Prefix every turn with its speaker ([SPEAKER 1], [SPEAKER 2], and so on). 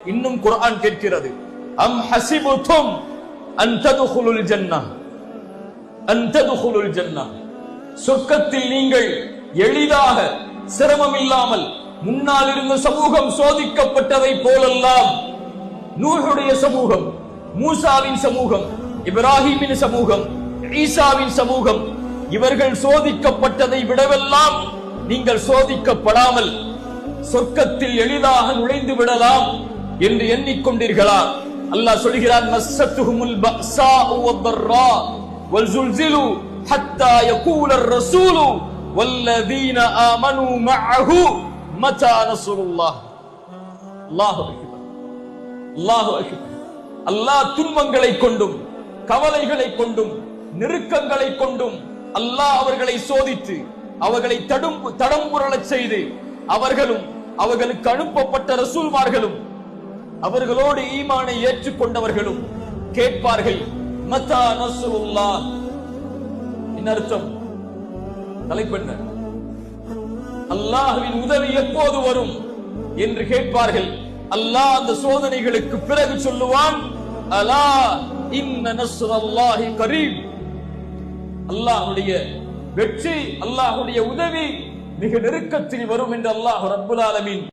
[SPEAKER 1] இன்னும் குரான் கேட்கிறது. அம் ஹசிபுதும் an ததுகுலுல் ஜன்னah an ஜன்னah சொர்க்கத்தில் நீங்கள் எளிதாக சிரமம் இல்லாமல் முன்னால் இருந்த சமூகம் சோதிக்கப்பட்டதை போலெல்லாம் நூஹுடைய சமூகம் மூசாவின் சமூகம் இப்ராஹிமின் சமூகம் ஈசாவின் சமூகம் இவர்கள் சோதிக்கப்பட்டதை விடவெல்லாம் நீங்கள் சோதிக்கப்படாமல் சொர்க்கத்தில் எளிதாக நுழைந்து விடலாம். என்று எண்ணிக்கொண்டீர்களா அல்லாஹ் சொல்கிறான் மஸ்ஸத்துஹுமுல் பஅஸாஉ வத்தர்ரா வல்ஸுல்ஸிலு ஹத்தா யகூல الرسول والذين آمنوا معه متى نصر الله அல்லாஹ் அக்பர் அல்லாஹ் அக்பர் அல்லாஹ் துன்பங்களை கொண்டும் கவலைகளை கொண்டும் நெருக்கங்களை கொண்டும் அல்லாஹ் அவர்களை சோதித்து அவர்களை தடும் தடம்புரளச் செய்து அவர்களும் அவர்களுக்கு அனுப்பப்பட்ட ரசூல்மார்களும் அவர்களோடு ஈமானை ஏற்றுக்கொண்டவர்களும் கேட்பார்கள். மத்தா நசுல்லா என்ன அர்த்தம்? தலைப்பெண்ண அல்லாஹுவின் உதவி எப்போது வரும் என்று கேட்பார்கள். அல்லாஹ் அந்த சோதனைகளுக்கு பிறகு சொல்லுவான் அலா இன்ன நஸ்ரல்லாஹி கரீம். அல்லாஹ்வுடைய வெற்றி அல்லாஹ்வுடைய உதவி மிக நெருக்கத்தில் வரும் என்று அல்லாஹ் ரப்புல் ஆலமீன்